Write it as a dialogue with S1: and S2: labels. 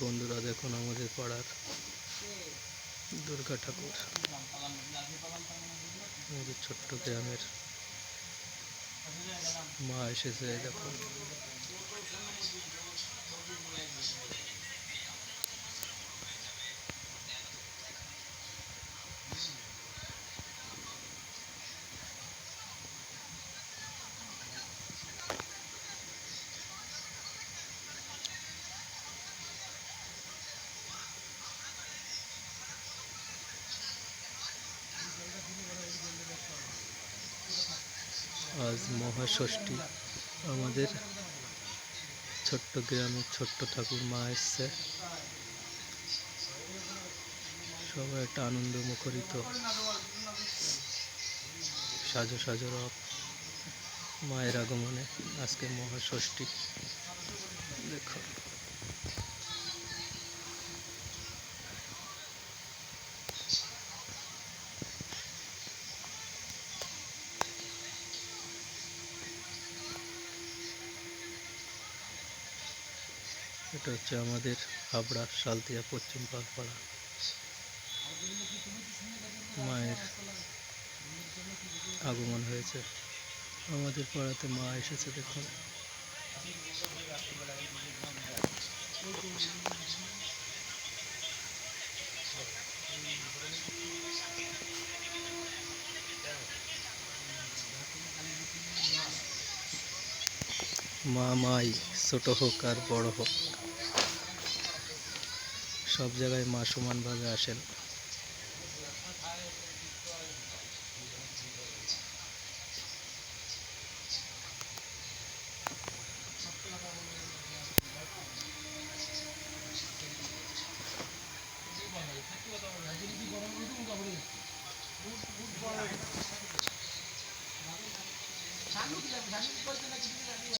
S1: বন্ধুরা দেখুন আমাদের পাড়ার দুর্গা ঠাকুর। আমাদের ছোট্ট গ্রামের মা এসেছে দেখুন। আজ মহাষষ্ঠী। আমাদের ছোট্ট গ্রামের ছোট্ট ঠাকুর মা এসছে। সবাই একটা আনন্দ মুখরিত। সাজো সাজো রব মায়ের আগমনে আজকে মহাষষ্ঠী। দেখো। এটা হচ্ছে আমাদের হাবড়া সালতিয়া পশ্চিম পাড়া মায়ের আগমন হয়েছে। আমাদের পাড়াতে মা এসেছে, দেখুন। মা, মাই, ছোট হোক আর বড় হোক। সব জায়গায় মা সমানভাবে আসেন।